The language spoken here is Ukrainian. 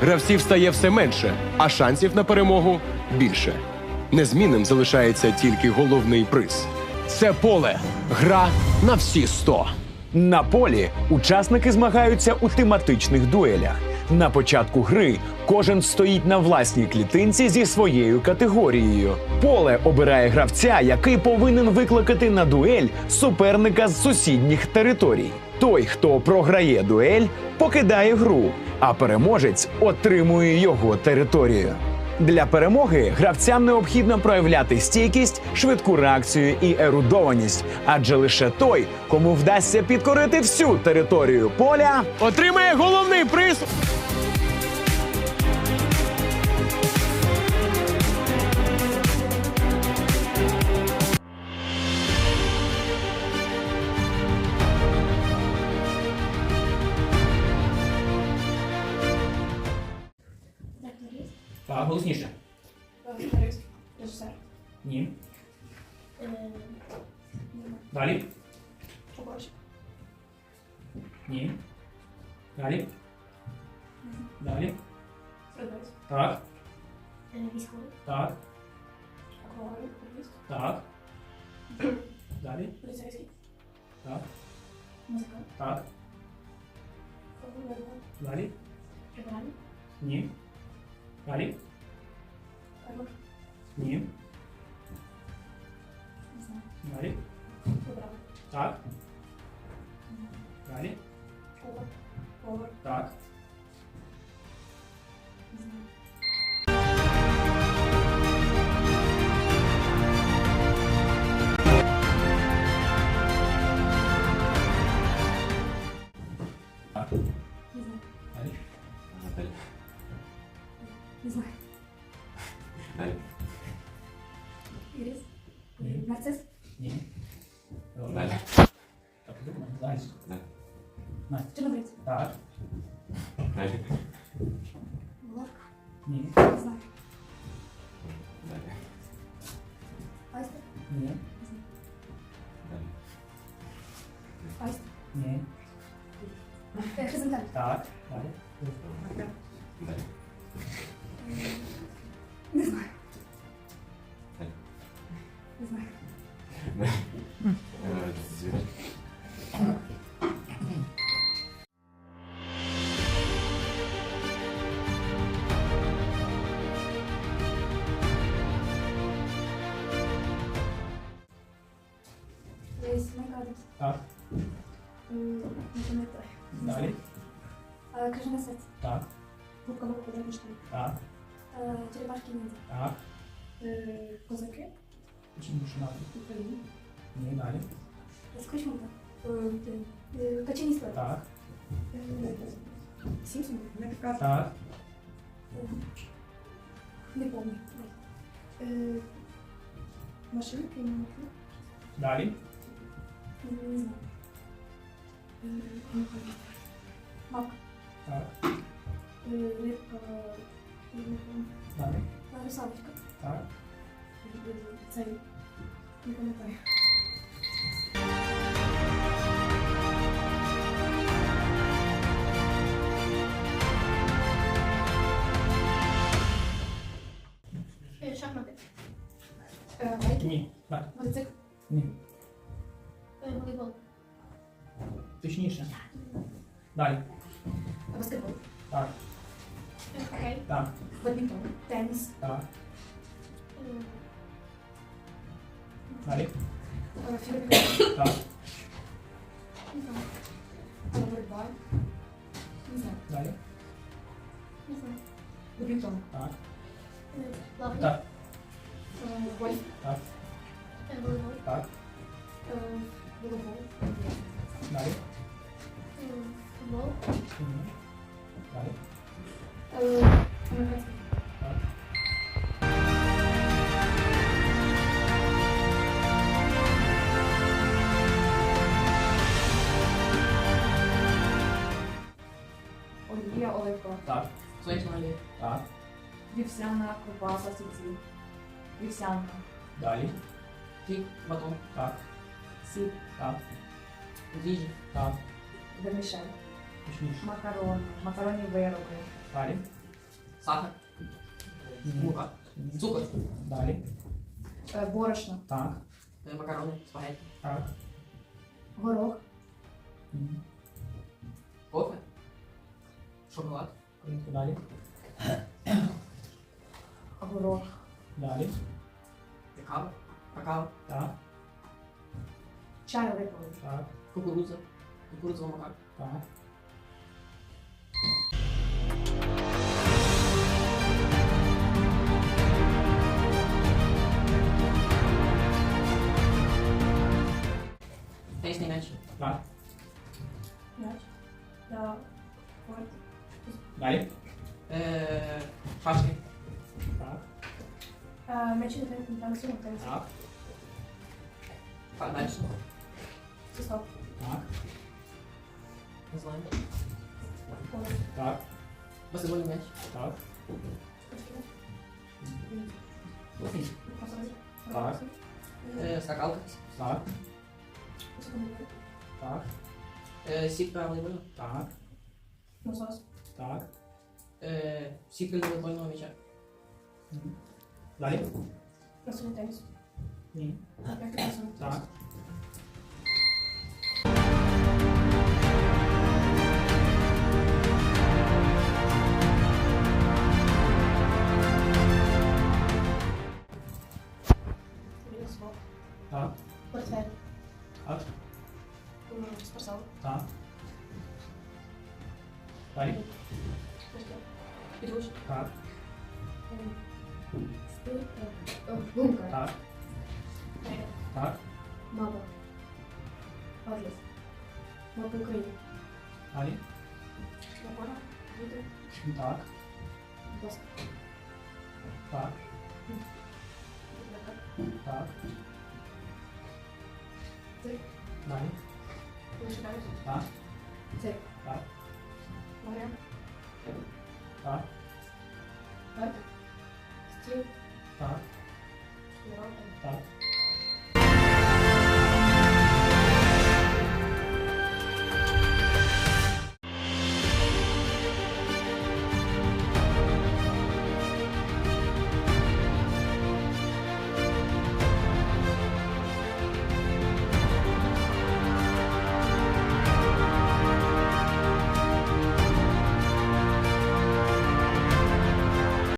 Гравців стає все менше, а шансів на перемогу більше. Незмінним залишається тільки головний приз. Це поле. Гра на всі 100. На полі учасники змагаються у тематичних дуелях. На початку гри кожен стоїть на власній клітинці зі своєю категорією. Поле обирає гравця, який повинен викликати на дуель суперника з сусідніх територій. Той, хто програє дуель, покидає гру, а переможець отримує його територію. Для перемоги гравцям необхідно проявляти стійкість, швидку реакцію і ерудованість, адже лише той, кому вдасться підкорити всю територію поля, Отримає головний приз. Так, голосніше. акторист, режисер, Ні. е, Далі. уборщик, Ні. Далі. Далі. продавець, Так. е, військовий, Так. артист, Так. Далі. поліцейський, Так. музикант, Так. фотограф, Далі. Ні. Далі. Ні. Далі. управа, Так. Далі. повар, повар, Так. не знаю. Так. Не знаю, Далі. не знаю. Подумай. Далі. Настя. чорнобривець, Так. булавка, Ні. не знаю. Айстер, Ні. айстер, Ні. е, хризантем, Так. М, Не пам'ятаю. Далі. Е, Крижане серце. Так. Губка Боб квадратний штан. Так. Черепашки ніндзя. Так. Е, Козаки. Чому ж надо? Україна. Ні, далі. Качені. Так. Е. Так. Е, Не помню. Е, Машинки. манеки. Далі. Не знаю. Е, Не пам'ятаю. Е, Рибка. Далі. Е, Русалочка. Так. Е, Цей. Не пам'ятаю. Точніше. Далі. Баскетбол. Так. Хокей. Так. Бадмінтон. Теніс. Так. Далі. е. Так. Не знаю. Е, Боротьба. Не знаю. Далі. Не знаю. Бадмінтон. Так. Е, Плавання. Так. Е, Гольф. Так. Е, Волейбол. Так. Е, Волейбол. Олія оливкова, Так. сонячна олія, Так. вівсяна ковбаса сільці, вівсянка, Далі. хліб, батон, Так. сіль, Так. дріжджі, Так. вермішель, Точніше. макарони, макаронні вироби, Далі. Сахар. Мука. Цукор. Далі. Е, Борошно. Так. Е, Макарони. Спагетті. Так. Горох. Мгм. Кофе. Шоколад. Хвилинку далі. Горох. Далі. Кава. Какао. Так. Чай липовий. Так. Кукурудза. Кукурудзова мука. Так. М'яч. Так. М'яч. Я... Ой. Далі. Е, Шашки. Так. Е, М'яч на танцювати. Так. Так, далі. Стоп. Так. Не знаю. Так. Баскетбольний м'яч. Так. Так. Е, Скакалка. Так. Так. Е, Сітка волейбольна. Так. Насос. Так. Е, Сітка для волейбольного м'яча. Мгм. Далі. Настольний теніс. Ні. Як ти казав? Так. Вінсвол. Так. Портфель. Гумка. Так. Так. Мапа. Атлас. Мапа України. Далі. Вітер. Так. Доска. Так. Так. Цирк. Далі. Вишиваєш. Так. Цирк. Так. Варя. Так. Парк. Стіл. Так. Шнурок. Так.